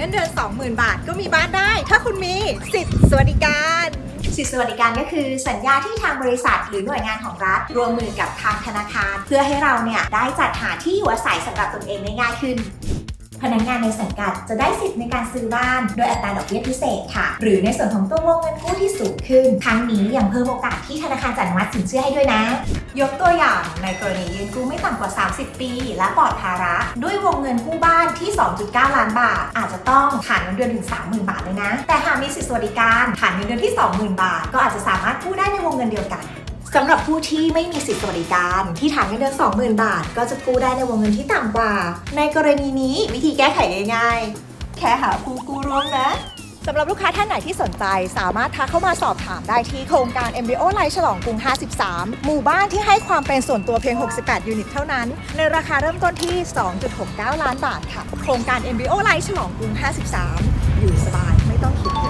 เงินเดือน 20,000 บาท ก็มีบ้านได้ ถ้าคุณมีสิทธิสวัสดิการสิทธิสวัสดิการก็คือสัญญาที่ทางบริษัท หรือหน่วยงานของรัฐร่วมมือกับทางธนาคาร เพื่อให้เราเนี่ยได้จัดหาที่อยู่อาศัยสำหรับตนเองได้ง่ายขึ้น พนักงานในสังกัดจะได้สิทธิ์ในการซื้อบ้าน โดยอัตราดอกเบี้ยพิเศษค่ะ หรือในส่วนของตัววงเงินกู้ที่สูงขึ้น ทั้งนี้ยังเพิ่มโอกาสที่ธนาคารจะอนุมัติสินเชื่อให้ด้วยนะ ยกตัวอย่างในกรณียืนกู้ไม่ต่ำกว่า 30 ปี และปลอดภาระ ด้วยวงเงินกู้บ้านที่ 2.9 ล้านบาท อาจจะต้องฐานเงินเดือนถึง 30,000 บาทเลยนะ แต่หากมีสิทธิสวัสดิการฐานเงินเดือนที่ 20,000 บาท ก็อาจจะสามารถกู้ได้ในวงเงินเดียวกัน สำหรับผู้ที่ไม่มีสิทธิสวัสดิการที่ฐานเงินเดือน20,000 บาท ก็จะกู้ได้ในวงเงินที่ต่ำกว่า ในกรณีนี้วิธีแก้ไขง่ายๆ แค่หาผู้กู้ร่วมนะสำหรับลูกค้าท่านไหนที่สนใจ สามารถทักเข้ามาสอบถามได้ที่โครงการ MBO ไลท์ฉลองกรุง 53 หมู่บ้านที่ให้ความเป็นส่วนตัวเพียง 68 ยูนิตเท่านั้น ในราคาเริ่มต้นที่ 2.69 ล้านบาทค่ะ โครงการ MBO ไลท์ฉลองกรุง 53 อยู่สบายไม่ต้องคิดเยอะ